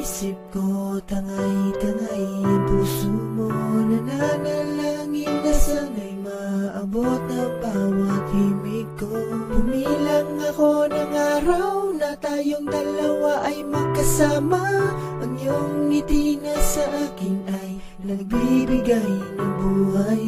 isip ko Tangay-tangay ang puso mo. Nananalangin na sana'y maabot na bawat himig ko. Pumilang ako ng araw na tayong dalawa ay magkasama. Ang iyong ngiti na sa akin ay nagbibigay ng buhay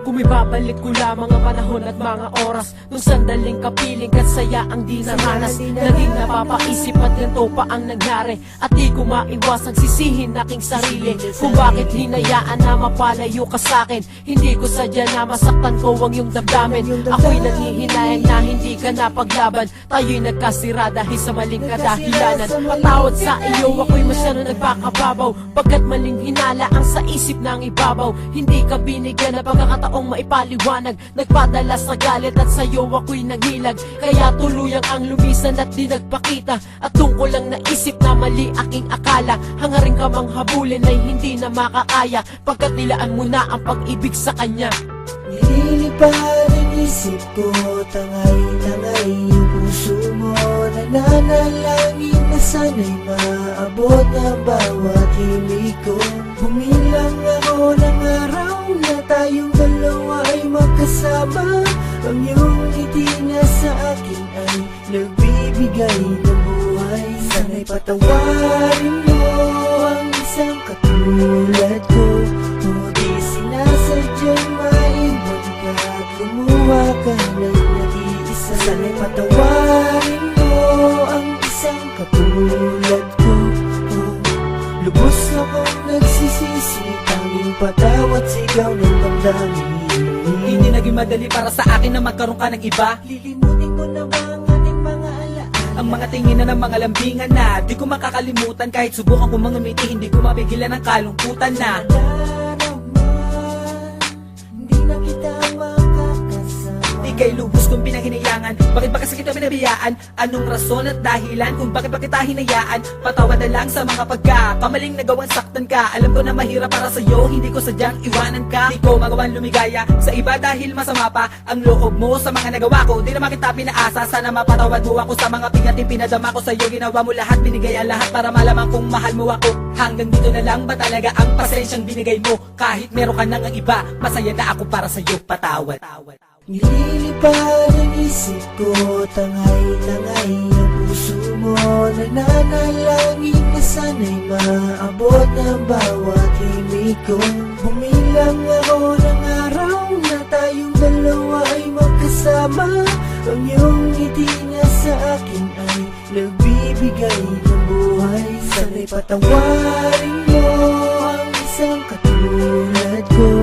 Kung ibabalik ko lamang ang panahon at mga oras Nung sandaling kapiling at saya ang di naranas Naging napapaisip at ganito pa ang nangyari At di ko maiwasang sisihin aking sarili. Kung bakit hinayaan na mapalayo ka sa'kin Hindi ko sadya na masaktan ko ang iyong damdamin. Ako'y nanghihinayang na hindi ka napaglaban Tayo'y nagkasira dahil sa maling kadahilanan. Patawad sa iyo ako'y masyado nagpakababaw Pagkat maling hinala ang sa isip ng ibabaw. Hindi ka binigyan na pagkakataong maipaliwanag. Nagpadala sa galit at sa'yo ako'y nanghilag Kaya tuluyang ang lumisan at di nagpakita. At ko lang naisip na mali aking akala. Hangaring ka mang habulin ay hindi na makakaya Pagkat nilaan mo na ang pag-ibig sa kanya. Nililipad ang isip ko Tangay-tangay ang puso mo. Nananalangin na sana'y maabot na bawat himig ko. Bumilang ako ng araw magkasama Ang iyong ngiti na sa akin ay nagbibigay ng buhay. Sana'y patawarin mo ang isang katulad ko. O di sinasadyang maiwan ka at lumuha ka ng nag-iisa. Sana'y patawarin mo ang isang katulad ko. Lubos akong nagsisisi Tanging patawat sigaw ng damdamin. Hindi naging madali para sa akin na magkaroon ka ng iba. Lilimutin ko na ba ang ating mga alaala? Ang mga tingin na ng mga lambingan na Di ko makakalimutan. Kahit subukan ko mangumiti Hindi ko mapigilan ang kalungkutan na Darama, makakasama Di kay lubos kong pinahinayangan Bakit ba kasi kita pinabiyaan? Anong rason at dahilan kung bakit ba kita hinayaan? Patawa na lang sa mga pagkakamaling nagawang saktan ka. Alam ko na mahirap para sa'yo. Hindi ko sadyang iwanan ka. Di ko magawang lumigaya sa iba dahil masama pa Ang loob mo sa mga nagawa ko. Di naman kita pinaasa. Sana mapatawad mo ako sa mga pingating pinadama ko sa'yo. Ginawa mo lahat, binigay ang lahat Para malaman kung mahal mo ako. Hanggang dito na lang ba talaga ang pasensyang binigay mo? Kahit meron ka nang ang iba Masaya na ako para sa'yo. Patawad Nililipad ang isip ko Tangay-tangay ang puso mo Nananalangin na sana'y maabot ng bawat himig ko. Bumilang ako ng araw na tayong dalawa ay magkasama. Ang iyong ngiti na sa akin ay nagbibigay ng buhay. Sana'y patawarin mo ang isang katulad ko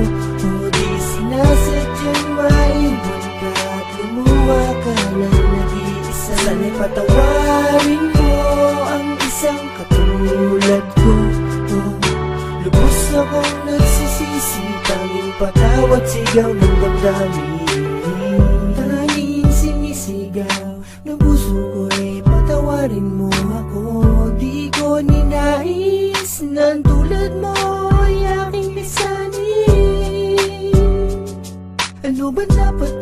patawarin mo ang isang katulad ko. O lubos akong nagsisisi Tanging patawat sigaw ng damdamin. Tanging sinisigaw ng puso ko'y patawarin mo ako. Di ko ninais na tulad mo ay aking lisanin. Ano ba dapat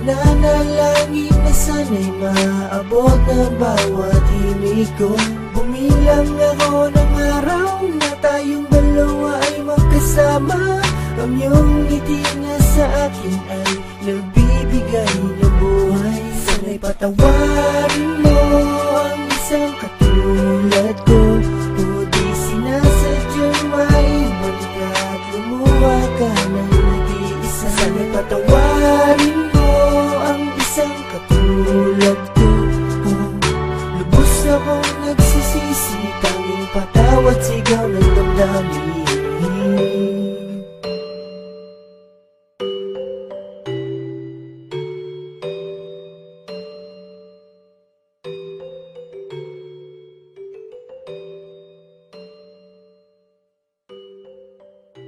Nananalangin na sana'y maabot ng bawat himig ko. Bumilang ako ng araw na tayong dalawa ay magkasama. Ang iyong ngiti na sa akin ay nagbibigay ng buhay. Sana'y patawarin